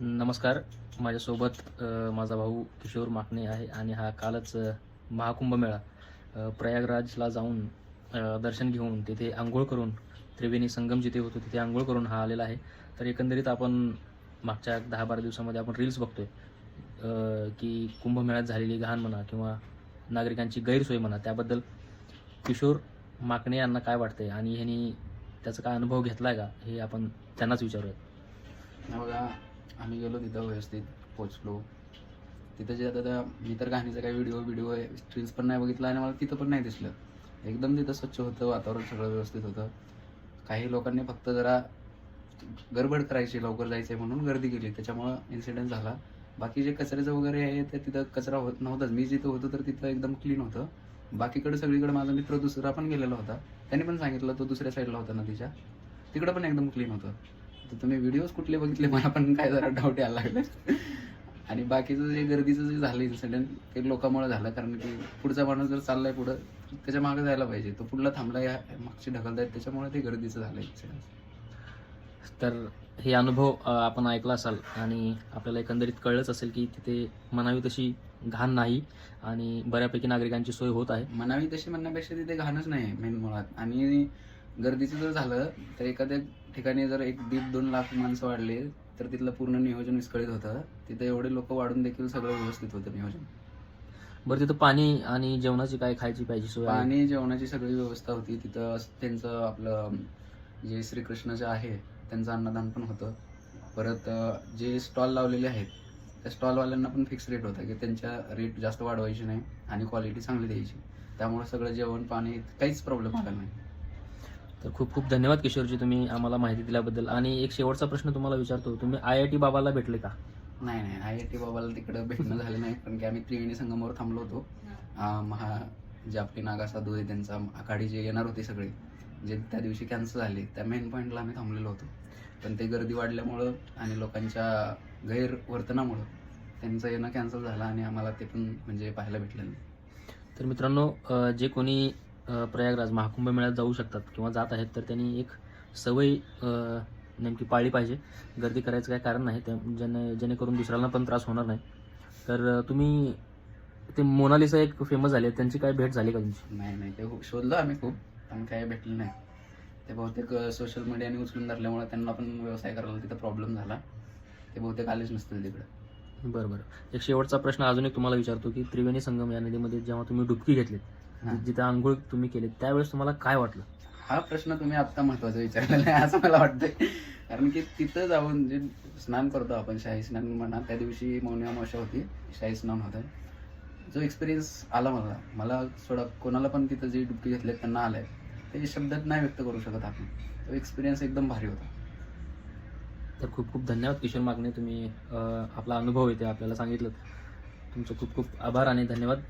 नमस्कार. माझ्यासोबत माझा भाऊ किशोर माकणे आहे आणि हा कालच महाकुंभमेळा प्रयागराजला जाऊन दर्शन घेऊन तिथे आंघोळ करून त्रिवेणी संगम जिथे होतो तिथे आंघोळ करून हा आलेला आहे. तर एकंदरीत आपण मागच्या दहा बारा दिवसामध्ये आपण रील्स बघतोय की कुंभमेळ्यात झालेली घाण म्हणा किंवा नागरिकांची गैरसोय म्हणा त्याबद्दल किशोर माकणे यांना काय वाटतंय आणि ह्यांनी त्याचा काय अनुभव घेतला आहे का हे आपण त्यांनाच विचारूयात. बघा आम्ही गेलो तिथं व्यवस्थित पोचलो. तिथं जे आता त्या मी तर घाणीचा काही व्हिडिओ व्हिडिओ रील्स पण नाही बघितला आणि मला तिथं पण नाही दिसलं. एकदम तिथं स्वच्छ होतं वातावरण सगळं व्यवस्थित होतं. काही लोकांनी फक्त जरा गडबड करायची लवकर जायचं म्हणून गर्दी केली. त्याच्यामुळं इन्सिडेंट झाला. बाकी जे कचऱ्याचं वगैरे आहे ते तिथं कचरा होत नव्हताच. मी जिथं होतो तर तिथं एकदम क्लीन होतं. बाकीकडे सगळीकडे माझा मित्र दुसरा पण गेलेला होता. त्यांनी पण सांगितलं तो दुसऱ्या साईडला होता नदीच्या. तिकडं पण एकदम क्लीन होतं. तर तुम्ही व्हिडिओज कुठले बघितले? मला पण काय जरा डाऊट यायला लागले आणि बाकीचं जे गर्दीचं जे झालं इन्सिडेंट ते लोकांमुळे झालं. कारण की पुढचा माणूस जर चाललाय पुढं त्याच्यामागे जायला पाहिजे. तो पुढला थांबलाय मागची ढकलतायत त्याच्यामुळे ते गर्दीचं झालं इन्सिडेंट तर हे अनुभव आपण ऐकला असाल आणि आपल्याला एकंदरीत कळलंच असेल की तिथे म्हणावी तशी घाण नाही आणि बऱ्यापैकी नागरिकांची सोय होत आहे. म्हणावी तशी म्हणण्यापेक्षा तिथे घाणच नाही मेन मुळात. आणि गर्दीचं जर झालं तर एखाद्या ठिकाणी जर एक दीड दोन लाख माणसं वाढली तर तिथलं पूर्ण नियोजन विस्कळीत होतं. तिथे एवढे लोक वाढून देखील सगळं व्यवस्थित होतं नियोजन. बरं तिथं पाणी आणि जेवणाची काय खायची पाहिजे सोय आहे? पाणी जेवणाची सगळी व्यवस्था होती. तिथं त्यांचं आपलं जे श्रीकृष्णाचे आहे त्यांचं अन्नदान पण होतं. परत अं, जे स्टॉल लावलेले आहेत त्या स्टॉलवाल्यांना पण फिक्स रेट होता की त्यांच्या रेट जास्त वाढवायचे नाही आणि क्वालिटी चांगली द्यायची. त्यामुळे सगळं जेवण पाणी काहीच प्रॉब्लेम आला नाही. तर खूप खूप धन्यवाद किशोरजी तुम्ही आम्हाला माहिती दिल्याबद्दल. आणि एक शेवटचा प्रश्न तुम्हाला विचारतो. तुम्ही आय आय टी बाबाला भेटले का? नाही नाही. आय आय टी बाबाला तिकडं भेटणं झालं नाही कारण की आम्ही त्रिवेणी संगमावर थांबलो होतो. महा जे आपले नागा साधू आहे त्यांचा आखाडी जे येणार होते सगळे जे त्या दिवशी कॅन्सल झाले त्या मेन पॉईंटला आम्ही थांबलेलो होतो. पण ते गर्दी वाढल्यामुळं आणि लोकांच्या गैरवर्तनामुळं त्यांचं येणं कॅन्सल झालं आणि आम्हाला ते पण म्हणजे पाहायला भेटलं नाही. तर मित्रांनो जे कोणी प्रयागराज महाकुंभ मेळ्यात जाऊ शकतात किंवा जात आहेत तर त्यांनी एक सवय नेमकी पाळली पाहिजे. गर्दी करायचं काय कारण नाही त्या जेणे जेणेकरून दुसऱ्याला पण त्रास होणार नाही. तर तुम्ही ते मोनालिसा एक फेमस झाले त्यांची काय भेट झाली का तुमची? नाही नाही ते शोधलं आम्ही खूप पण काही भेटलं नाही. ते बहुतेक सोशल मीडियाने उचलून धरल्यामुळे त्यांना पण व्यवसाय करायला तिथं प्रॉब्लेम झाला. ते बहुतेक आलेच नसतील तिकडं. बरं बरं. एक शेवटचा प्रश्न अजून एक तुम्हाला विचारतो की त्रिवेणी संगम या नदीमध्ये जेव्हा तुम्ही डुबकी घेतलीत हां. जिथे आंघोळ तुम्ही केली त्यावेळेस तुम्हाला काय वाटलं? हा प्रश्न तुम्ही आता महत्त्वाचा विचारलेला आहे असं मला वाटतंय. कारण की तिथं जाऊन जे स्नान करतो आपण शाही स्नान म्हणा त्या दिवशी मौनी अमावस्या होती शाही स्नान होतं. जो एक्सपिरियन्स आला मला मला सोडा कोणाला पण तिथं जे डुबकी घेतले त्यांना आलाय. ते शब्दात नाही व्यक्त करू शकत आपण. तो एक्सपिरियन्स एकदम भारी होता. तर खूप खूप धन्यवाद किशोर मागणे. तुम्ही आपला अनुभव आहे ते आपल्याला सांगितलं. तुमचं खूप खूप आभार आणि धन्यवाद.